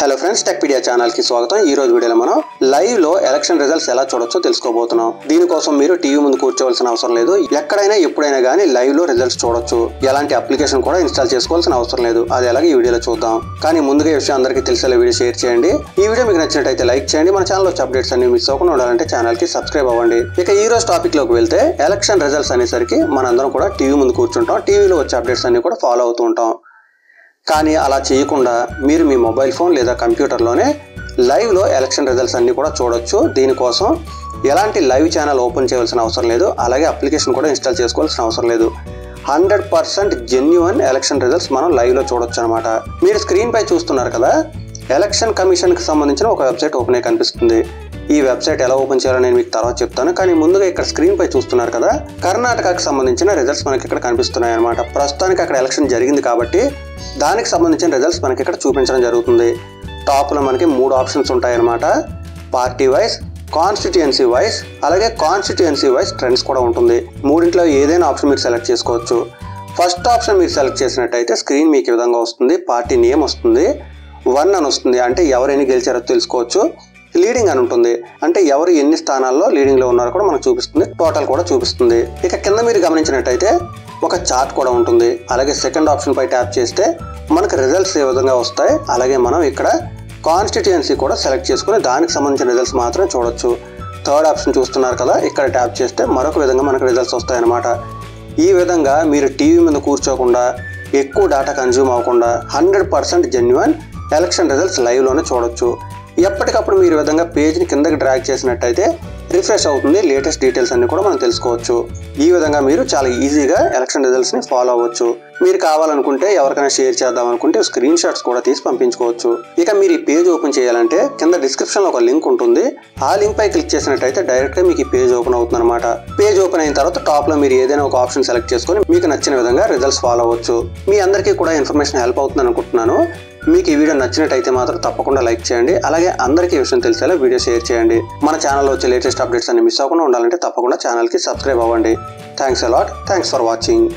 Hello friends Techpedia ఛానల్కి స్వాగతం. ఈ రోజు వీడియోలో మనం లైవ్లో ఎలక్షన్ రిజల్ట్స్ ఎలా చూడొచ్చో తెలుసుకోబోతున్నాం. దీనికోసం మీరు టీవీ ముందు కూర్చోవలసిన అవసరం లేదు. ఎక్కడైనా ఎప్పుడైనా కానీ లైవ్లో రిజల్ట్స్ చూడొచ్చు. ఎలాంటి అప్లికేషన్ కూడా ఇన్స్టాల్ చేసుకోవాల్సిన అవసరం లేదు. అది ఎలాగ ఈ వీడియోలో చూద్దాం. కానీ ముందుగా ఈ విషయం అందరికీ తెలిసేలా వీడియో షేర్ చేయండి. ఈ వీడియో మీకు నచ్చినట్టయితే లైక్ చేయండి. మన ఛానల్ వచ్చే అప్డేట్స్ అన్ని మిస్ అవ్వకుండా ఉండాలంటే ఛానల్కి సబ్స్క్రైబ్ అవ్వండి. ఇక ఈ రోజు టాపిక్లోకి వెళ్తే ఎలక్షన్ రిజల్ట్స్ అనేసరికి మనందరం కూడా టీవీ ముందు కూర్చుంటాం. టీవీలో వచ్చే అప్డేట్స్ అన్ని కూడా ఫాలో అవుతూ ఉంటాం. కానీ అలా చేయకుండా మీరు మీ మొబైల్ ఫోన్ లేదా కంప్యూటర్లోనే లైవ్లో ఎలక్షన్ రిజల్ట్స్ అన్నీ కూడా చూడొచ్చు. దీనికోసం ఎలాంటి లైవ్ ఛానల్ ఓపెన్ చేయవలసిన అవసరం లేదు. అలాగే అప్లికేషన్ కూడా ఇన్స్టాల్ చేసుకోవాల్సిన అవసరం లేదు. Hundred percent genuine election results మనం లైవ్లో చూడొచ్చు అనమాట మీరు స్క్రీన్పై చూస్తున్నారు కదా ఎలక్షన్ కమిషన్కి సంబంధించిన ఒక వెబ్సైట్ ఓపెన్ అయి కనిపిస్తుంది. ఈ వెబ్సైట్ ఎలా ఓపెన్ చేయాలో నేను మీకు తర్వాత చెప్తాను. కానీ ముందుగా ఇక్కడ స్క్రీన్ పై చూస్తున్నారు కదా కర్ణాటకకు సంబంధించిన రిజల్ట్స్ మనకి ఇక్కడ కనిపిస్తున్నాయి అనమాట ప్రస్తుతానికి అక్కడ ఎలక్షన్ జరిగింది కాబట్టి దానికి సంబంధించిన రిజల్ట్స్ మనకి ఇక్కడ చూపించడం జరుగుతుంది. టాప్లో మనకి మూడు ఆప్షన్స్ ఉంటాయన్నమాట పార్టీ వైజ్ కాన్స్టిట్యుయెన్సీ వైజ్ అలాగే కాన్స్టిట్యుయెన్సీ వైజ్ ట్రెండ్స్ కూడా ఉంటుంది. మూడింట్లో ఏదైనా ఆప్షన్ మీరు సెలెక్ట్ చేసుకోవచ్చు. ఫస్ట్ ఆప్షన్ మీరు సెలెక్ట్ చేసినట్టయితే స్క్రీన్ మీకు ఈ విధంగా వస్తుంది. పార్టీ నేమ్ వస్తుంది. వన్ అని వస్తుంది. అంటే ఎవరైనా గెలిచారో తెలుసుకోవచ్చు. లీడింగ్ అని ఉంటుంది. అంటే ఎవరు ఎన్ని స్థానాల్లో లీడింగ్లో ఉన్నారో కూడా మనకు చూపిస్తుంది. టోటల్ కూడా చూపిస్తుంది. ఇక కింద మీరు గమనించినట్టయితే ఒక చార్ట్ కూడా ఉంటుంది. అలాగే సెకండ్ ఆప్షన్ పై ట్యాప్ చేస్తే మనకు రిజల్ట్స్ ఏ విధంగా వస్తాయి? అలాగే మనం ఇక్కడ కాన్స్టిట్యుయెన్సీ కూడా సెలెక్ట్ చేసుకుని దానికి సంబంధించిన రిజల్ట్స్ మాత్రమే చూడొచ్చు. థర్డ్ ఆప్షన్ చూస్తున్నారు కదా ఇక్కడ ట్యాప్ చేస్తే మరొక విధంగా మనకు రిజల్ట్స్ వస్తాయన్నమాట. ఈ విధంగా మీరు టీవీ మీద కూర్చోకుండా ఎక్కువ డేటా కన్జ్యూమ్ అవ్వకుండా hundred percent genuine election results లైవ్లోనే చూడొచ్చు. ఎప్పటికప్పుడు మీరు విధంగా పేజ్ని కిందకి డ్రాగ్ చేసినట్టయితే రిఫ్రెష్ అవుతుంది. లేటెస్ట్ డీటెయిల్స్ అన్ని కూడా మనం తెలుసుకోవచ్చు. ఈ విధంగా మీరు చాలా ఈజీగా ఎలక్షన్ రిజల్ట్స్ని ఫాలో అవ్వచ్చు. మీరు కావాలనుకుంటే ఎవరికైనా షేర్ చేద్దాం అనుకుంటే స్క్రీన్ షాట్స్ కూడా తీసి పంపించుకోవచ్చు. ఇక మీరు ఈ పేజ్ ఓపెన్ చేయాలంటే కింద డిస్క్రిప్షన్లో ఒక లింక్ ఉంటుంది. ఆ లింక్ పై క్లిక్ చేసినట్టయితే డైరెక్ట్గా మీకు ఈ పేజ్ ఓపెన్ అవుతుంది అనమాట పేజ్ ఓపెన్ అయిన తర్వాత టాప్లో మీరు ఏదైనా ఒక ఆప్షన్ సెలెక్ట్ చేసుకొని మీకు నచ్చిన విధంగా రిజల్ట్స్ ఫాలో అవ్వచ్చు. మీ అందరికీ కూడా ఇన్ఫర్మేషన్ హెల్ప్ అవుతుంది అనుకుంటున్నాను మీకు ఈ వీడియో నచ్చినట్టయితే మాత్రం తప్పకుండా లైక్ చేయండి. అలాగే అందరికీ ఈ విషయం తెలిసేలా వీడియో షేర్ చేయండి. మన ఛానల్లో వచ్చే లేటెస్ట్ అప్డేట్స్ అన్ని మిస్ అవ్వకుండా ఉండాలంటే తప్పకుండా ఛానల్కి సబ్స్క్రైబ్ అవ్వండి. Thanks a lot thanks for watching